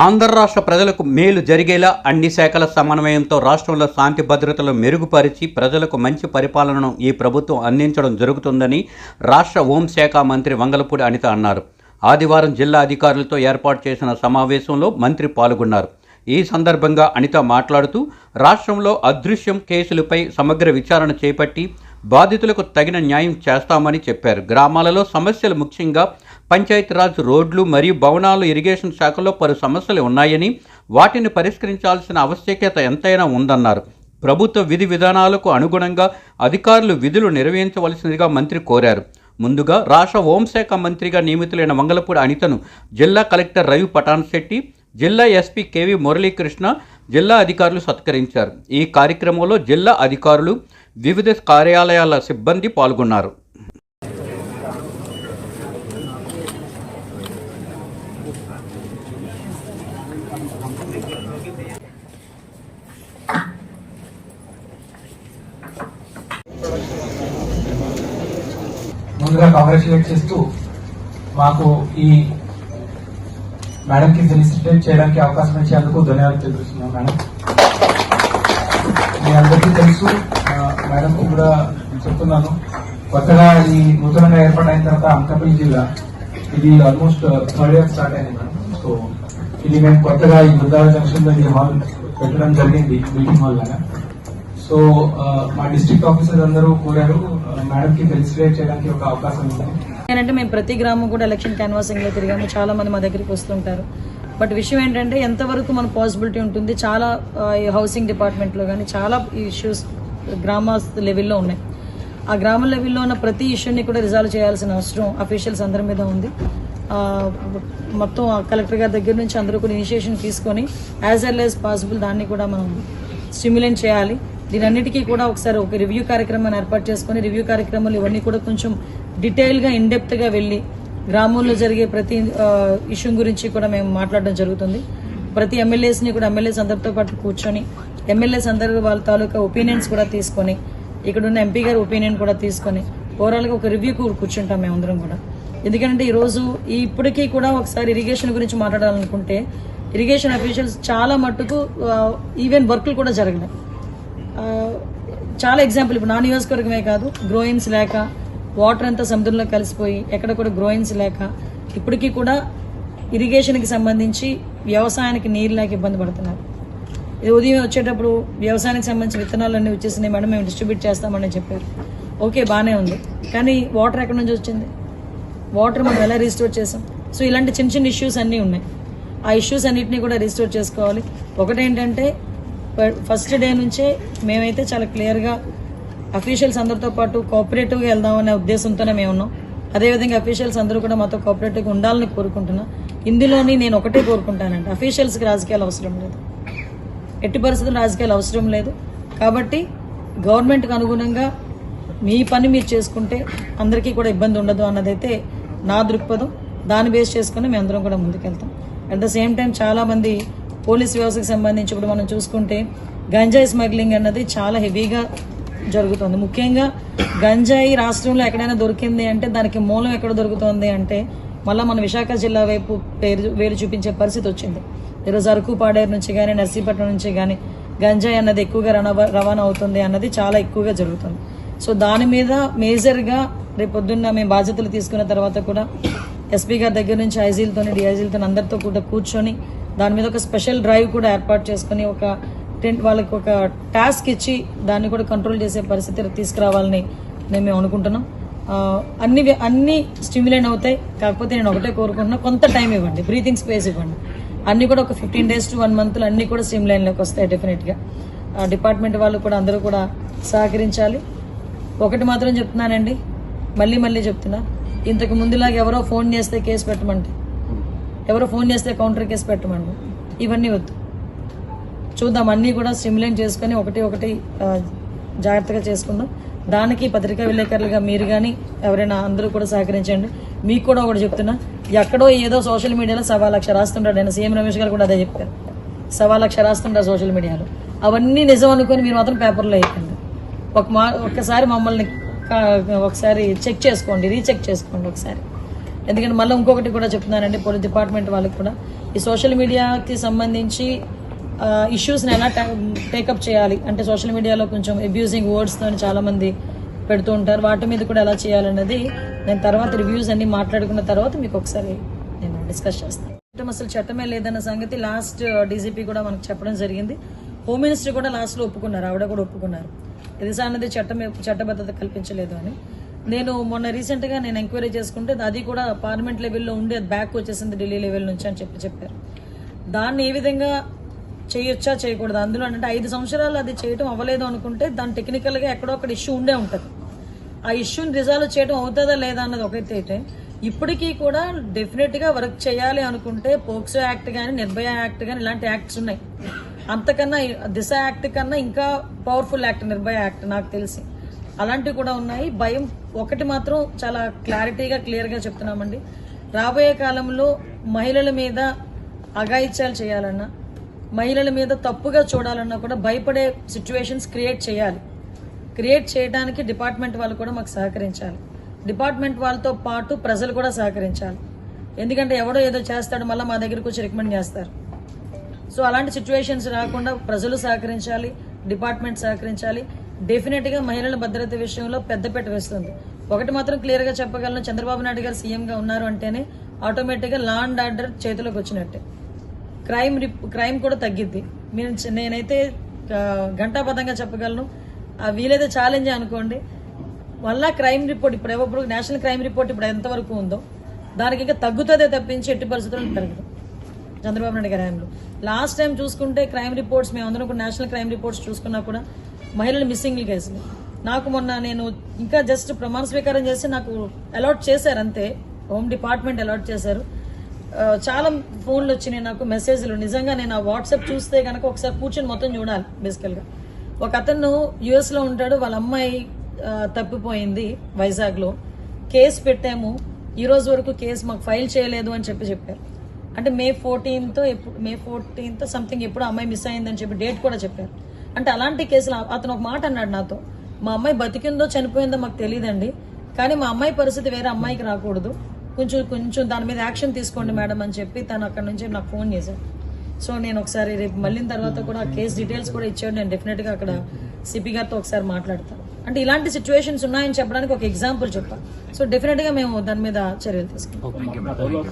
ఆంధ్ర రాష్ట్ర ప్రజలకు మేలు జరిగేలా అన్ని శాఖల సమన్వయంతో రాష్ట్రంలో శాంతి భద్రతలు మెరుగుపరిచి ప్రజలకు మంచి పరిపాలనను ఈ ప్రభుత్వం అందించడం జరుగుతుందని రాష్ట్ర హోంశాఖ మంత్రి వంగలపూడి అనిత అన్నారు. ఆదివారం జిల్లా అధికారులతో ఏర్పాటు చేసిన సమావేశంలో మంత్రి పాల్గొన్నారు. ఈ సందర్భంగా అనిత మాట్లాడుతూ రాష్ట్రంలో అదృశ్యం కేసులపై సమగ్ర విచారణ చేపట్టి బాధితులకు తగిన న్యాయం చేస్తామని చెప్పారు. గ్రామాలలో సమస్యలు ముఖ్యంగా పంచాయతీరాజ్ రోడ్లు మరియు భవనాలు ఇరిగేషన్ శాఖలో పలు సమస్యలు ఉన్నాయని వాటిని పరిష్కరించాల్సిన ఆవశ్యకత ఎంతైనా ఉందన్నారు. ప్రభుత్వ విధి విధానాలకు అనుగుణంగా అధికారులు విధులు నిర్వహించవలసిందిగా మంత్రి కోరారు. ముందుగా రాష్ట్ర హోంశాఖ మంత్రిగా నియమితులైన మంగళపూడి అనితను జిల్లా కలెక్టర్ రవి పటాన్శెట్టి జిల్లా ఎస్పీ కేవి మురళీకృష్ణ జిల్లా అధికారులు సత్కరించారు. ఈ కార్యక్రమంలో జిల్లా అధికారులు వివిధ కార్యాలయాల సిబ్బంది పాల్గొన్నారు. ముందుగా కాంగ్రాచులేట్ చేస్తూ మాకు ఈ మేడంకి ఫెలిసిటేట్ చేయడానికి అవకాశం ఇచ్చేందుకు ధన్యవాదాలు తెలుస్తున్నాం మేడం మీ అందరికీ తెలుసు మేడం కూడా చెప్తున్నాను కొత్తగా ఈ నూతనంగా ఏర్పాటైన తర్వాత అనకాపల్లి జిల్లా ఇది ఆల్మోస్ట్ థర్డ్ ఇయర్ స్టార్ట్ అయింది మేడం సో ఇది మేము కొత్తగా ఈ బృందావన జంక్షన్లో ఈ హాల్ పెట్టడం జరిగింది మీటింగ్ హాల్ లాగా. సో మా డిస్ట్రిక్ట్ ఆఫీసర్ అందరూ కోరారు. మేడం కి ఫెలిసిటేట్ చేయడానికి ఒక అవకాశం ఉంది. ఏంటంటే మేము ప్రతి గ్రామం కూడా ఎలక్షన్ క్యాన్వాసింగ్లో తిరిగాము. చాలా మంది మా దగ్గరికి వస్తుంటారు. బట్ విషయం ఏంటంటే ఎంతవరకు మన పాసిబిలిటీ ఉంటుంది చాలా ఈ హౌసింగ్ డిపార్ట్మెంట్లో కానీ చాలా ఇష్యూస్ గ్రామ లెవెల్లో ఉన్నాయి. ఆ గ్రామ లెవెల్లో ఉన్న ప్రతి ఇష్యూని కూడా రిజాల్వ్ చేయాల్సిన అవసరం అఫీషియల్స్ అందరి మీద ఉంది. మొత్తం ఆ కలెక్టర్ గారి దగ్గర నుంచి అందరూ కూడా ఇనిషియేషన్ తీసుకొని యాజ్ వెల్ యాజ్ పాసిబుల్ దాన్ని కూడా మనం స్టిమ్యులేట్ చేయాలి. దీనన్నిటికీ కూడా ఒకసారి ఒక రివ్యూ కార్యక్రమాన్ని ఏర్పాటు చేసుకొని రివ్యూ కార్యక్రమాలు ఇవన్నీ కూడా కొంచెం డీటెయిల్గా గా వెళ్ళి గ్రామంలో జరిగే ప్రతి ఇష్యూ గురించి కూడా మేము మాట్లాడడం జరుగుతుంది. ప్రతి ఎమ్మెల్యేస్ని కూడా ఎమ్మెల్యేస్ అందరితో పాటు కూర్చొని ఎమ్మెల్యేస్ అందరూ వాళ్ళ తాలూకా ఒపీనియన్స్ కూడా తీసుకొని ఇక్కడ ఉన్న ఎంపీ గారి ఒపీనియన్ కూడా తీసుకొని ఓవరాల్గా ఒక రివ్యూ కూర్చుంటాం మేమందరం కూడా. ఎందుకంటే ఈరోజు ఇప్పటికీ కూడా ఒకసారి ఇరిగేషన్ గురించి మాట్లాడాలనుకుంటే ఇరిగేషన్ అఫీషియల్స్ చాలా మట్టుకు ఈవెన్ వర్క్లు కూడా జరగలేదు చాలా ఎగ్జాంపుల్ ఇప్పుడు నా నియోజకవర్గమే కాదు గ్రోయిన్స్ లేక వాటర్ అంతా సముద్రంలో కలిసిపోయి ఎక్కడ కూడా గ్రోయిన్స్ లేక ఇప్పటికీ కూడా ఇరిగేషన్కి సంబంధించి వ్యవసాయానికి నీరు లేక ఇబ్బంది పడుతున్నారు. ఇది ఉదయం వచ్చేటప్పుడు వ్యవసాయానికి సంబంధించిన విత్తనాలన్నీ వచ్చేసినాయి మేడం మేము డిస్ట్రిబ్యూట్ చేస్తామని చెప్పారు. ఓకే బాగానే ఉంది. కానీ వాటర్ ఎక్కడి నుంచి వచ్చింది? వాటర్ మనం ఎలా రీస్టోర్ చేసాం? సో ఇలాంటి చిన్న చిన్న ఇష్యూస్ అన్నీ ఉన్నాయి. ఆ ఇష్యూస్ అన్నింటినీ కూడా రీస్టోర్ చేసుకోవాలి. ఒకటేంటంటే ఫస్ట్ డే నుంచే మేమైతే చాలా క్లియర్గా అఫీషియల్స్ అందరితో పాటు కోఆపరేటివ్గా వెళ్దామనే ఉద్దేశంతోనే మేము ఉన్నాం. అదేవిధంగా అఫీషియల్స్ అందరూ కూడా మాతో కోఆపరేటివ్గా ఉండాలని కోరుకుంటున్నా. ఇందులోని నేను ఒకటే కోరుకుంటానండి. అఫీషియల్స్కి రాజకీయాలు అవసరం లేదు. ఎట్టి పరిస్థితులు రాజకీయాలు అవసరం లేదు. కాబట్టి గవర్నమెంట్కి అనుగుణంగా మీ పని మీరు చేసుకుంటే అందరికీ కూడా ఇబ్బంది ఉండదు అన్నదైతే నా దృక్పథం. దాన్ని బేస్ చేసుకుని మేము అందరం కూడా ముందుకెళ్తాం. అట్ ద సేమ్ టైం చాలామంది పోలీస్ వ్యవస్థకు సంబంధించి ఇప్పుడు మనం చూసుకుంటే గంజాయి స్మగ్లింగ్ అన్నది చాలా హెవీగా జరుగుతుంది. ముఖ్యంగా గంజాయి రాష్ట్రంలో ఎక్కడైనా దొరికింది అంటే దానికి మూలం ఎక్కడ దొరుకుతుంది అంటే మళ్ళీ మన విశాఖ జిల్లా వైపు పేరు వేరు చూపించే పరిస్థితి వచ్చింది. ఈరోజు అరకు పాడేరు నుంచి కానీ నర్సీపట్నం నుంచి కానీ గంజాయి అన్నది ఎక్కువగా రవాణా రవాణా అవుతుంది అన్నది చాలా ఎక్కువగా జరుగుతుంది. సో దాని మీద మేజర్గా రేపు పొద్దున్న మేము బాధ్యతలు తీసుకున్న తర్వాత కూడా ఎస్పీ గారి దగ్గర నుంచి ఐజీలతో డిఐజీలతో అందరితో కూడా కూర్చొని దాని మీద ఒక స్పెషల్ డ్రైవ్ కూడా ఏర్పాటు చేసుకుని ఒక టెంట్ వాళ్ళకి ఒక టాస్క్ ఇచ్చి దాన్ని కూడా కంట్రోల్ చేసే పరిస్థితి తీసుకురావాలని నేను మేము అనుకుంటున్నాం. అన్ని అన్ని స్టిమ్యులేట్ అవుతాయి. కాకపోతే నేను ఒకటే కోరుకుంటున్నా కొంత టైం ఇవ్వండి బ్రీతింగ్ స్పేస్ ఇవ్వండి. అన్ని కూడా ఒక ఫిఫ్టీన్ డేస్ టు వన్ మంత్లో అన్ని కూడా స్ట్రీమ్లైన్లోకి వస్తాయి డెఫినెట్గా డిపార్ట్మెంట్ వాళ్ళు కూడా అందరూ కూడా సహకరించాలి. ఒకటి మాత్రం చెప్తున్నానండి మళ్ళీ మళ్ళీ చెప్తున్నా. ఇంతకు ముందులాగా ఎవరో ఫోన్ చేస్తే కేసు పెట్టమంటే. ఎవరో ఫోన్ చేస్తే కౌంటర్ కేసు పెట్టమండి ఇవన్నీ వద్దు. చూద్దాం అన్నీ కూడా స్టిమ్యులేట్ చేసుకొని ఒకటి ఒకటి జాగ్రత్తగా చేసుకుందాం. దానికి పత్రికా విలేకరులుగా మీరు కానీ ఎవరైనా అందరూ కూడా సహకరించండి. మీకు కూడా ఒకటి చెప్తున్నా. ఎక్కడో ఏదో సోషల్ మీడియాలో సవా లక్ష రాస్తుంటాడు. నేను సీఎం రమేష్ గారు కూడా అదే చెప్పారు. సవా లక్ష రాస్తుంటారు సోషల్ మీడియాలో. అవన్నీ నిజం అనుకొని మీరు మాత్రం పేపర్లో అయిపోయింది ఒక మా ఒక్కసారి మమ్మల్ని ఒకసారి చెక్ చేసుకోండి రీచెక్ చేసుకోండి ఒకసారి. ఎందుకంటే మళ్ళీ ఇంకొకటి కూడా చెప్తున్నానండి పోలీస్ డిపార్ట్మెంట్ వాళ్ళకి కూడా. ఈ సోషల్ మీడియాకి సంబంధించి ఇష్యూస్ని ఎలా టేకప్ చేయాలి? అంటే సోషల్ మీడియాలో కొంచెం అబ్యూజింగ్ వర్డ్స్తో చాలామంది పెడుతూ ఉంటారు. వాటి మీద కూడా ఎలా చేయాలన్నది నేను తర్వాత రివ్యూస్ అన్ని మాట్లాడుకున్న తర్వాత మీకు ఒకసారి నేను డిస్కస్ చేస్తాను. చట్టం అసలు చట్టమే లేదన్న సంగతి లాస్ట్ డీజీపీ కూడా మనకు చెప్పడం జరిగింది. హోమ్ మినిస్టర్ కూడా లాస్ట్లో ఒప్పుకున్నారు ఆవిడ కూడా ఒప్పుకున్నారు. ఇది అన్నది చట్టం చట్టబద్ధత కల్పించలేదు అని. నేను మొన్న రీసెంట్గా నేను ఎంక్వైరీ చేసుకుంటే అది కూడా పార్లమెంట్ లెవెల్లో ఉండి అది బ్యాక్ వచ్చేసింది ఢిల్లీ లెవెల్ నుంచి అని చెప్పి చెప్పారు. దాన్ని ఏ విధంగా చేయొచ్చా చేయకూడదు? అందులో అంటే ఐదు సంవత్సరాలు అది చేయటం అవ్వలేదు అనుకుంటే దాని టెక్నికల్గా ఎక్కడో ఒకటి ఇష్యూ ఉండే ఉంటుంది. ఆ ఇష్యూని రిజాల్వ్ చేయడం అవుతుందా లేదా అన్నది ఒకటి అయితే ఇప్పటికీ కూడా డెఫినెట్గా వర్క్ చేయాలి అనుకుంటే పోక్సో యాక్ట్ కానీ నిర్భయ యాక్ట్ కానీ ఇలాంటి యాక్ట్స్ ఉన్నాయి. అంతకన్నా దిశ యాక్ట్ కన్నా ఇంకా పవర్ఫుల్ యాక్ట్ నిర్భయ యాక్ట్ నాకు తెలిసి. అలాంటివి కూడా ఉన్నాయి. భయం ఒకటి మాత్రం చాలా క్లారిటీగా క్లియర్గా చెప్తున్నామండి. రాబోయే కాలంలో మహిళల మీద అఘాయిత్యాలు చేయాలన్నా మహిళల మీద తప్పుగా చూడాలన్నా కూడా భయపడే సిచ్యువేషన్స్ క్రియేట్ చేయాలి. క్రియేట్ చేయడానికి డిపార్ట్మెంట్ వాళ్ళు కూడా మాకు సహకరించాలి. డిపార్ట్మెంట్ వాళ్ళతో పాటు ప్రజలు కూడా సహకరించాలి. ఎందుకంటే ఎవడో ఏదో చేస్తాడు మళ్ళీ మా దగ్గరకు వచ్చి రికమెండ్ చేస్తారు. సో అలాంటి సిచ్యువేషన్స్ రాకుండా ప్రజలు సహకరించాలి డిపార్ట్మెంట్ సహకరించాలి. డెఫినెట్గా మహిళల భద్రత విషయంలో పెద్దపీట వేస్తుంది. ఒకటి మాత్రం క్లియర్గా చెప్పగలను చంద్రబాబు నాయుడు గారు సీఎంగా ఉన్నారు అంటేనే ఆటోమేటిక్గా లా అండ్ ఆర్డర్ చేతిలోకి వచ్చినట్టే. క్రైమ్ క్రైమ్ కూడా తగ్గిద్ది. నేను నేనైతే ఘంటాబద్ధంగా చెప్పగలను. ఆ వీలైతే ఛాలెంజ్ అనుకోండి. మళ్ళా క్రైమ్ రిపోర్ట్ ఇప్పుడు ఎవరు నేషనల్ క్రైమ్ రిపోర్ట్ ఇప్పుడు ఎంతవరకు ఉందో దానికి ఇంకా తగ్గుతుందే తప్పించి ఎట్టి పరిస్థితుల్లో పెరగదు. చంద్రబాబు నాయుడు గారి హయాంలో. లాస్ట్ టైం చూసుకుంటే క్రైమ్ రిపోర్ట్స్ మేము అందరం కూడా నేషనల్ క్రైమ్ రిపోర్ట్స్ చూసుకున్నా కూడా మహిళల మిస్సింగ్ కేసులు నాకు మొన్న నేను ఇంకా జస్ట్ ప్రమాణ స్వీకారం చేసి నాకు అలాట్ చేశారు అంతే. హోమ్ డిపార్ట్మెంట్ అలాట్ చేశారు. చాలా ఫోన్లు వచ్చినాయి నాకు మెసేజ్లు నిజంగా నేను ఆ వాట్సాప్ చూస్తే కనుక ఒకసారి కూర్చొని మొత్తం చూడాలి బేసికల్గా ఒక అతను యుఎస్లో ఉంటాడు వాళ్ళ అమ్మాయి తప్పిపోయింది వైజాగ్లో. కేసు పెట్టాము. ఈ రోజు వరకు కేసు మాకు ఫైల్ చేయలేదు అని చెప్పి చెప్పారు. అంటే మే ఫోర్టీన్తో ఎప్పుడు మే ఫోర్టీన్తో సంథింగ్ ఎప్పుడు అమ్మాయి మిస్ అయిందని చెప్పి డేట్ కూడా చెప్పారు. అంటే అలాంటి కేసులు అతను ఒక మాట అన్నాడు నాతో. మా అమ్మాయి బతికిందో చనిపోయిందో మాకు తెలియదండి కానీ మా అమ్మాయి పరిస్థితి వేరే అమ్మాయికి రాకూడదు. కొంచెం కొంచెం దాని మీద యాక్షన్ తీసుకోండి మేడం అని చెప్పి తను అక్కడ నుంచి నాకు ఫోన్ చేశాను సో నేను ఒకసారి రేపు మళ్ళీ తర్వాత కూడా ఆ కేసు డీటెయిల్స్ కూడా ఇచ్చాడు. నేను డెఫినెట్గా అక్కడ సిపి గారితో ఒకసారి మాట్లాడతాను అంటే ఇలాంటి సిచ్యువేషన్స్ ఉన్నాయని చెప్పడానికి ఒక ఎగ్జాంపుల్ చెప్పాను సో డెఫినెట్గా మేము దాని మీద చర్యలు తీసుకుంటాం.